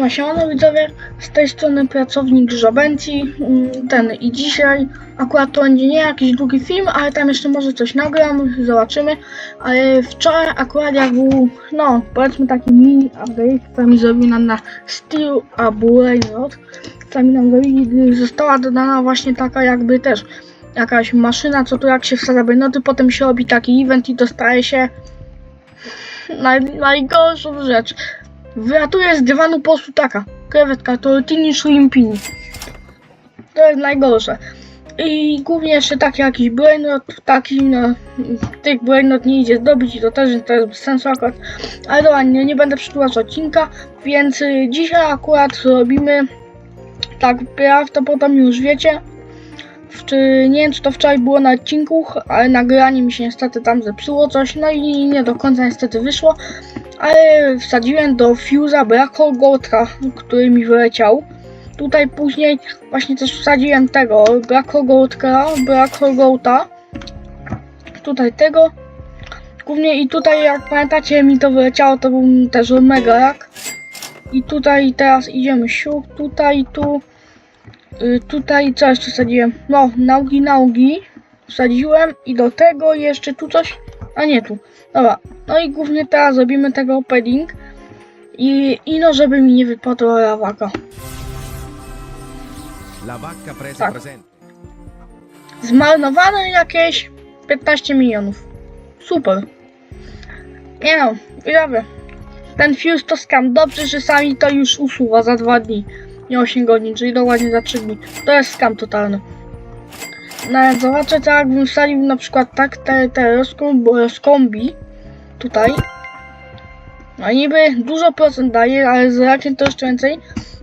No siemano widzowie, z tej strony pracownik Żabenci, mm, ten i dzisiaj akurat to będzie nie jakiś długi film, ale tam jeszcze może coś nagram, zobaczymy, ale wczoraj akurat jak był, no powiedzmy taki mini update, sami zrobili nam na Steel albo Railroad, sami nam zrobili, została dodana właśnie taka jakby też jakaś maszyna, co tu jak się wsadza noty, potem się robi taki event i dostaje się naj, najgorszą rzecz. Wylatuje z dywanu po prostu taka krewetka, tortini shrimpini. To jest najgorsze. I głównie jeszcze taki jakiś brainrot, taki no, tych brainrot nie idzie zdobyć i to też to jest bez sensu akurat. Ale dobra, nie, nie będę przedłużać odcinka, więc y, dzisiaj akurat robimy, tak prawdopodobnie już wiecie, czy nie wiem czy to wczoraj było na odcinku, ale nagranie mi się niestety tam zepsuło coś, no i nie do końca niestety wyszło ale wsadziłem do fuse'a Black Hole Goldka, który mi wyleciał. Tutaj później właśnie też wsadziłem tego Black Hole Goldka, Black Hole Golda. Tutaj tego. Głównie i tutaj jak pamiętacie mi to wyleciało, to był też Omega jak. I tutaj teraz idziemy siu, tutaj, tu. Y, tutaj co jeszcze wsadziłem? No, naugi, naugi. Wsadziłem i do tego jeszcze tu coś. A nie tu. Dobra, no i głównie teraz zrobimy tego opening. I, i no, żeby mi nie wypadła lawaka. La vacca presa Tak. presente. Zmarnowane jakieś 15 milionów. Super. Nie no, widzowie. Ten fuse to scam. Dobrze, że sami to już usuwa za 2 dni. Nie 8 godzin, czyli dokładnie za 3 dni. To jest scam totalny. Nawet zobaczę, to jakbym wsadził na przykład tak te, te rozkombi tutaj. No niby dużo procent daje, ale z rakiem to jeszcze więcej.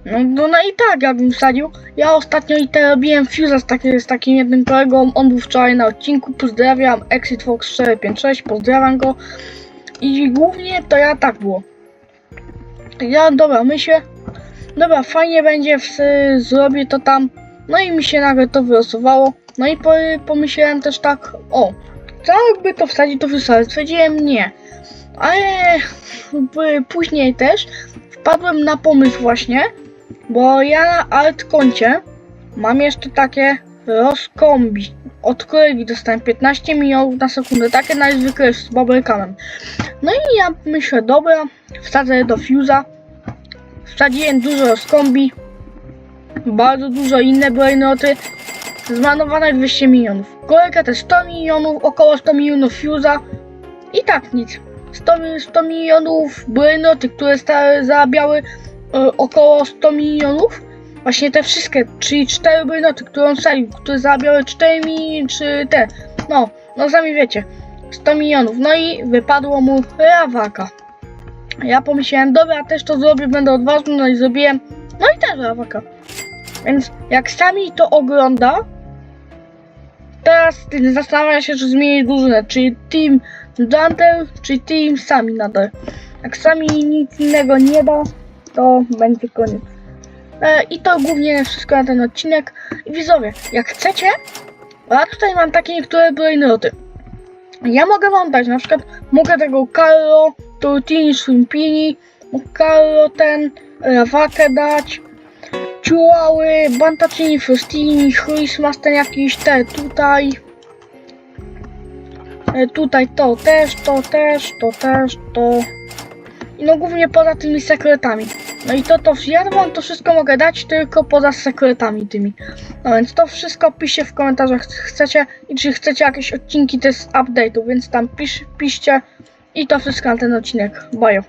No, no, no i tak, jakbym wsadził. Ja ostatnio i te robiłem fuse'a z, taki, z takim jednym kolegą. On był wczoraj na odcinku. Pozdrawiam. Exit Fox 456. Pozdrawiam go. I głównie to ja tak było. Ja, dobra, myślę. Dobra, fajnie będzie, w, zrobię to tam. No i mi się nagle to wylosowało. No i po, pomyślałem też tak, o, co jakby to wsadzić, to wysadzę. Stwierdziłem nie. Ale później też wpadłem na pomysł właśnie, bo ja na alt mam jeszcze takie rozkombi. Od kolegi dostałem 15 milionów na sekundę, takie najzwykle z bubblecamem. No i ja myślę, dobra, wsadzę do fuse'a. Wsadziłem dużo rozkombi, bardzo dużo inne brainoty. Zmarnowane 200 milionów. Kolega też 100 milionów, około 100 milionów fuse'a. I tak nic. 100, mi- 100 milionów brainoty, które sta- zarabiały e, około 100 milionów. Właśnie te wszystkie, czyli 4 brainoty, które wsadził, które zarabiały 4 mi, czy te, no, no sami wiecie, 100 milionów. No i wypadło mu lawaka. Ja pomyślałem, dobra, też to zrobię, będę odważny, no i zrobiłem, no i też lawaka. Więc jak sami to ogląda, teraz zastanawia się, czy zmienić drużynę, czyli Team Dante, czy Team sami nadal. Jak sami nic innego nie da, to będzie koniec. E, I to głównie wszystko na ten odcinek. I widzowie, jak chcecie, ja tutaj mam takie niektóre brainoty. Ja mogę wam dać, na przykład mogę tego Carlo, Tortini, Shrimpini, Carlo ten, Rawakę dać, Ciułały, Bantaccini, Frostini, Christmas ten jakiś, te tutaj. E, Tutaj to też, to też, to też, to. I no głównie poza tymi sekretami. No i to, to ja wam to wszystko mogę dać tylko poza sekretami tymi. No więc to wszystko piszcie w komentarzach chcecie i czy chcecie jakieś odcinki też z update'u, więc tam pisz, piszcie i to wszystko na ten odcinek. Bajo.